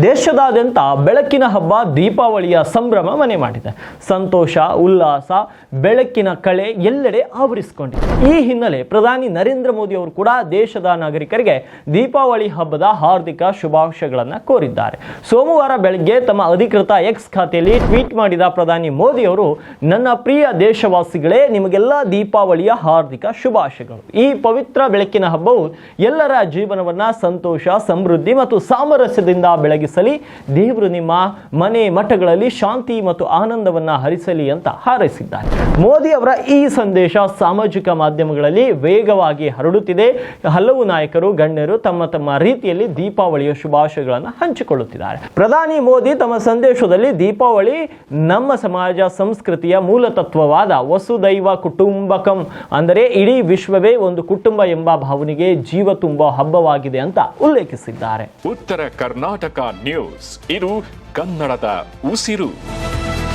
ದೇಶದಾದ್ಯಂತ ಬೆಳಕಿನ ಹಬ್ಬ, ದೀಪಾವಳಿಯ ಸಂಭ್ರಮ ಮನೆ ಮಾಡಿದೆ. ಸಂತೋಷ, ಉಲ್ಲಾಸ, ಬೆಳಕಿನ ಕಳೆ ಎಲ್ಲೆಡೆ ಆವರಿಸಿಕೊಂಡಿದೆ. ಈ ಹಿನ್ನೆಲೆ ಪ್ರಧಾನಿ ನರೇಂದ್ರ ಮೋದಿ ಅವರು ಕೂಡ ದೇಶದ ನಾಗರಿಕರಿಗೆ ದೀಪಾವಳಿ ಹಬ್ಬದ ಹಾರ್ದಿಕ ಶುಭಾಶಯಗಳನ್ನು ಕೋರಿದ್ದಾರೆ. ಸೋಮವಾರ ಬೆಳಗ್ಗೆ ತಮ್ಮ ಅಧಿಕೃತ ಎಕ್ಸ್ ಖಾತೆಯಲ್ಲಿ ಟ್ವೀಟ್ ಮಾಡಿದ ಪ್ರಧಾನಿ ಮೋದಿ ಅವರು, ನನ್ನ ಪ್ರಿಯ ದೇಶವಾಸಿಗಳೇ, ನಿಮಗೆಲ್ಲ ದೀಪಾವಳಿಯ ಹಾರ್ದಿಕ ಶುಭಾಶಯಗಳು. ಈ ಪವಿತ್ರ ಬೆಳಕಿನ ಹಬ್ಬವು ಎಲ್ಲರ ಜೀವನವನ್ನ ಸಂತೋಷ, ಸಮೃದ್ಧಿ ಮತ್ತು ಸಾಮರಸ್ಯದಿಂದ ಬೆಳಗಿಸಲಿ ದೇವರು ನಿಮ್ಮ ಮನೆ ಮಠಗಳಲ್ಲಿ ಶಾಂತಿ ಮತ್ತು ಆನಂದವನ್ನ ಹರಿಸಲಿ ಅಂತ ಹಾರೈಸಿದ್ದಾರೆ. ಮೋದಿ ಅವರ ಈ ಸಂದೇಶ ಸಾಮಾಜಿಕ ಮಾಧ್ಯಮಗಳಲ್ಲಿ ವೇಗವಾಗಿ ಹರಡುತ್ತಿದೆ. ಹಲವು ನಾಯಕರು, ಗಣ್ಯರು ತಮ್ಮ ತಮ್ಮ ರೀತಿಯಲ್ಲಿ ದೀಪಾವಳಿಯ ಶುಭಾಶಯಗಳನ್ನು ಹಂಚಿಕೊಳ್ಳುತ್ತಿದ್ದಾರೆ. ಪ್ರಧಾನಿ ಮೋದಿ ತಮ್ಮ ಸಂದೇಶದಲ್ಲಿ ದೀಪಾವಳಿ ನಮ್ಮ ಸಮಾಜ, ಸಂಸ್ಕೃತಿಯ ಮೂಲ ತತ್ವವಾದ ವಸುದೈವ ಕುಟುಂಬಕಂ ಅಂದರೆ ಇಡೀ ವಿಶ್ವವೇ ಒಂದು ಕುಟುಂಬ ಎಂಬ ಭಾವನೆಗೆ ಜೀವ ತುಂಬುವ ಹಬ್ಬವಾಗಿದೆ ಅಂತ ಉಲ್ಲೇಖಿಸಿದ್ದಾರೆ. ಉತ್ತರ ಕರ್ನಾಟಕ ನ್ಯೂಸ್ ಇದು ಕನ್ನಡದ ಉಸಿರು.